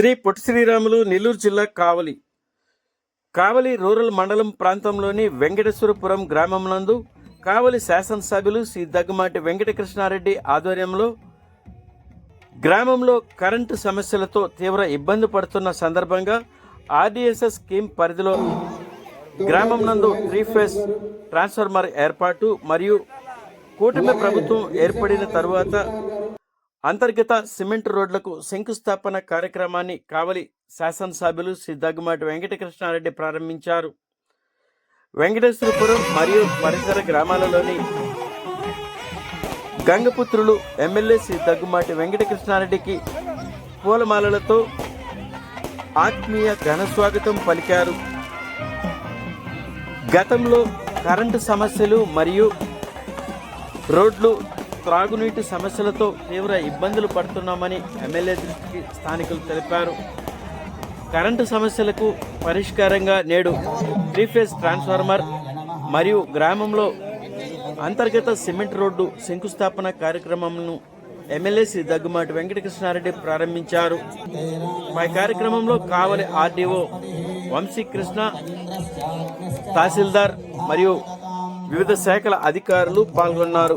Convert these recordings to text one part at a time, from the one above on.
శ్రీ పొట్టి శ్రీరాములు నెల్లూరు జిల్లా కావలి. కావలి రూరల్ మండలం ప్రాంతంలోని వెంకటేశ్వరపురం గ్రామం నందు కావలి శాసనసభ్యులు శ్రీ దగ్గమాటి వెంకటకృష్ణారెడ్డి ఆధ్వర్యంలో గ్రామంలో కరెంటు సమస్యలతో తీవ్ర ఇబ్బంది పడుతున్న సందర్భంగా ఆర్డీఎస్ఎస్ స్కీమ్ పరిధిలో గ్రామం నందు త్రీ ఫేస్ ట్రాన్స్ఫార్మర్ ఏర్పాటు మరియు కూటమి ప్రభుత్వం ఏర్పడిన తరువాత అంతర్గత సిమెంట్ రోడ్లకు శంకుస్థాపన కార్యక్రమాన్ని కావలి శాసనసభ్యులు శ్రీ దగ్గుమాటి వెంకటకృష్ణారెడ్డి ప్రారంభించారు. వెంకటేశ్వరపురం మరియు పరిసర గ్రామాలలోని గంగపుత్రులు ఎమ్మెల్యే శ్రీ దగ్గుమాటి వెంకటకృష్ణారెడ్డికి పూలమాలలతో ఆత్మీయ ఘన స్వాగతం పలికారు. గతంలో కరెంటు సమస్యలు మరియు రోడ్లు త్రాగునీటి సమస్యలతో తీవ్ర ఇబ్బందులు పడుతున్నామని ఎమ్మెల్యే దృష్టికి స్థానికులు తెలిపారు. కరెంటు సమస్యలకు పరిష్కారంగా నేడు త్రీ ఫేజ్ ట్రాన్స్ఫార్మర్ మరియు గ్రామంలో అంతర్గత సిమెంట్ రోడ్డు శంకుస్థాపన కార్యక్రమంను ఎమ్మెల్యే శ్రీ దగ్గుమాటి వెంకటకృష్ణారెడ్డి ప్రారంభించారు. పై కార్యక్రమంలో కావలి ఆర్డీఓ వంశీకృష్ణ తహసీల్దార్ మరియు వివిధ శాఖల అధికారులు పాల్గొన్నారు.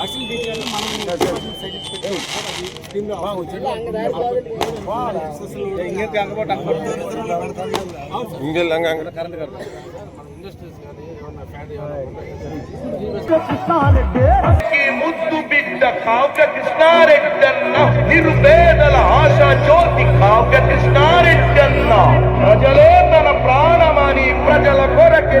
ఏ రాజా వరుణో భ్రవంత ఈ ముద్దు బిడ్డ కావ్య కృష్ణారెడ్డన్న నిరుపేదల ఆశ జ్యోతి కావ్య కృష్ణారెడ్డన్న ప్రజలే తన ప్రాణమని ప్రజల కొరకే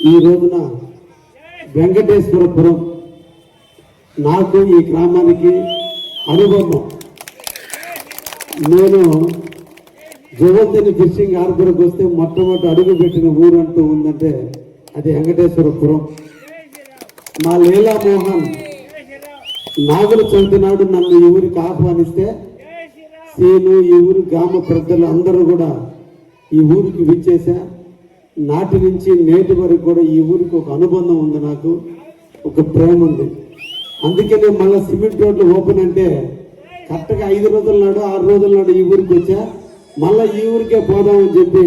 ఈ రోజున వెంకటేశ్వరపురం నాకు ఈ గ్రామానికి అనుబంధం. నేను జగత్తిని ఫిషింగ్ హార్బర్కి వస్తే మొట్టమొదటి అడుగు పెట్టిన ఊరు అంటూ ఉందంటే అది వెంకటేశ్వరపురం. మా లీలా మోహన్ నాగుల చవితి నాడు నన్ను ఈ ఊరికి ఆహ్వానిస్తే సీను ఈ ఊరి గ్రామ ప్రజలు అందరూ కూడా ఈ ఊరికి విచ్చేసా నాటి నుంచి నేటి వరకు కూడా ఈ ఊరికి ఒక అనుబంధం ఉంది నాకు ఒక ప్రేమ ఉంది. అందుకనే మళ్ళీ సిమెంట్ రోడ్లు ఓపెన్ అంటే కరెక్ట్గా ఐదు రోజుల నాడు ఆరు రోజుల నాడు ఈ ఊరికి వచ్చా. మళ్ళీ ఈ ఊరికే పోదామని చెప్పి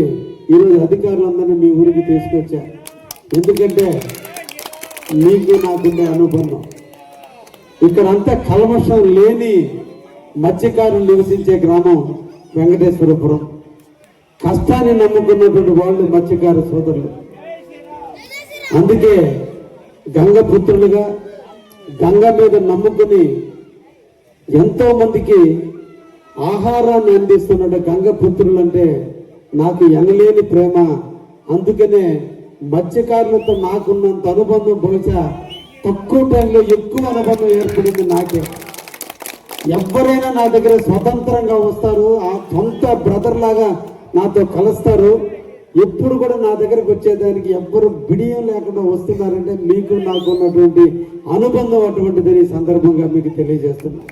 ఈరోజు అధికారులందరినీ మీ ఊరికి తీసుకొచ్చా. ఎందుకంటే మీకు నాకుండే అనుబంధం. ఇక్కడ అంతా కల్మషం లేని మత్స్యకారులు నివసించే గ్రామం వెంకటేశ్వరపురం. కష్టాన్ని నమ్ముకున్నటువంటి వాళ్ళు మత్స్యకార సోదరులు. అందుకే గంగ పుత్రులుగా గంగ మీద నమ్ముకుని ఎంతో మందికి ఆహారాన్ని అందిస్తున్నాడు గంగ పుత్రులు అంటే నాకు ఎనలేని ప్రేమ. అందుకనే మత్స్యకారులతో నాకున్నంత అనుబంధం బహుశా తక్కువ టైంలో ఎక్కువ అనుబంధం ఏర్పడింది నాకే. ఎవరైనా నా దగ్గర స్వతంత్రంగా వస్తారు ఆ సొంత బ్రదర్ లాగా నాతో కలుస్తారు. ఎప్పుడు కూడా నా దగ్గరకు వచ్చేదానికి ఎవ్వరు బిడియం లేకుండా వస్తున్నారంటే మీకు నాకు ఉన్నటువంటి అనుబంధం అటువంటిదని సందర్భంగా మీకు తెలియజేస్తున్నా.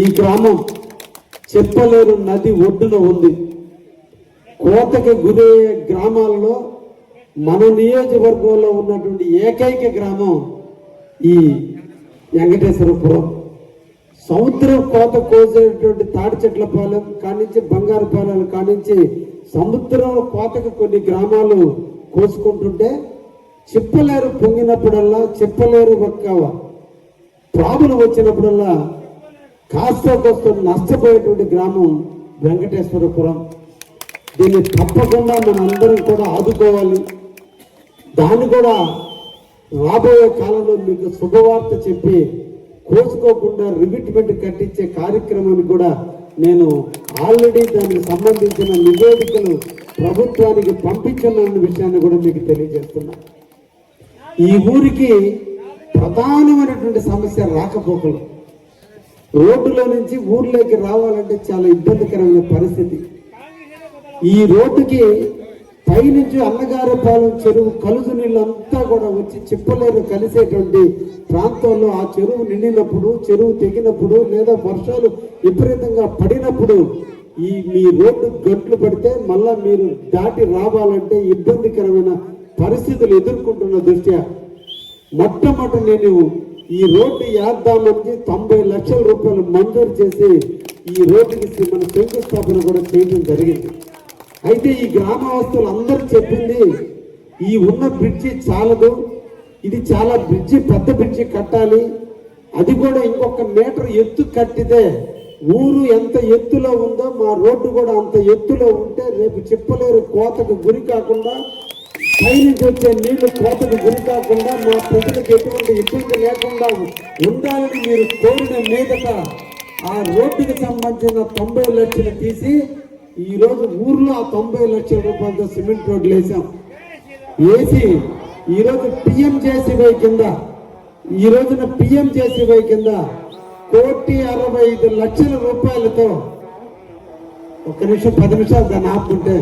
ఈ గ్రామం చెప్పలేరు నది ఒడ్డున ఉంది. కోతకి గురయ్యే గ్రామాలలో మన నియోజకవర్గంలో ఉన్నటువంటి ఏకైక గ్రామం ఈ వెంకటేశ్వరపురం. సముద్రం కోత కోసేటువంటి తాడి చెట్ల పాలెం కానించి బంగారు పాలెం కానించి సముద్రం కోతకు కొన్ని గ్రామాలు కోసుకుంటుంటే చెప్పలేరు పొంగినప్పుడల్లా చెప్పలేరు ఒక్క ప్రాబ్లం వచ్చినప్పుడల్లా కాస్త కోస్త నష్టపోయేటువంటి గ్రామం వెంకటేశ్వరపురం. దీన్ని తప్పకుండా మనందరం కూడా ఆదుకోవాలి. దాన్ని కూడా రాబోయే కాలంలో మీకు శుభవార్త చెప్పి కోసుకోకుండా రిమిట్మెంట్ కట్టించే కార్యక్రమాన్ని కూడా నేను ఆల్రెడీ దానికి సంబంధించిన నివేదికలు ప్రభుత్వానికి పంపించనున్న విషయాన్ని కూడా మీకు తెలియజేస్తున్నా. ఈ ఊరికి ప్రధానమైనటువంటి సమస్య రాకపోకలు. రోడ్డులో నుంచి ఊర్లోకి రావాలంటే చాలా ఇబ్బందికరమైన పరిస్థితి. ఈ రోడ్డుకి పైనుంచి అన్నగారపాలెం చెరువు కలుసు నీళ్ళంతా కూడా వచ్చి చిప్పలేరు కలిసేటువంటి ప్రాంతంలో ఆ చెరువు నిండినప్పుడు చెరువు తెగినప్పుడు లేదా వర్షాలు విపరీతంగా పడినప్పుడు ఈ మీ రోడ్డు గట్లు పడితే మళ్ళా మీరు దాటి రావాలంటే ఇబ్బందికరమైన పరిస్థితులు ఎదుర్కొంటున్న దృష్ట్యా. మొట్టమొదటి నేను ఈ రోడ్డు యాద్దామని తొంభై లక్షల రూపాయలు మంజూరు చేసి ఈ రోడ్డుకి మన శంకుస్థాపన కూడా చేయడం జరిగింది. అయితే ఈ గ్రామవాసులు అందరూ చెప్పింది ఈ ఉన్న బ్రిడ్జి చాలదు ఇది చాలా బ్రిడ్జి పెద్ద బ్రిడ్జి కట్టాలి అది కూడా ఇంకొక మీటర్ ఎత్తు కట్టితే ఊరు ఎంత ఎత్తులో ఉందో మా రోడ్డు కూడా అంత ఎత్తులో ఉంటే రేపు చెప్పలేరు కోతకు గురి కాకుండా పైనుంచి వచ్చే నీళ్ళు కోతకు గురి కాకుండా మా ప్రజలకు ఎటువంటి ఇబ్బంది లేకుండా ఉండాలని మీరు కోరిన మీదట ఆ రోడ్డుకి సంబంధించిన తొంభై లక్షలు తీసి ఈ రోజు ఊర్లో ఆ తొంభై లక్షల రూపాయలతో సిమెంట్ రోడ్లు వేసాం వేసి ఈ రోజు పిఎం జేసీవై కింద ఈ రోజున పిఎం జేసీవై కింద కోటి అరవై ఐదు లక్షల రూపాయలతో ఒక్క నిమిషం పది నిమిషాలు దాన్ని ఆపుకుంటే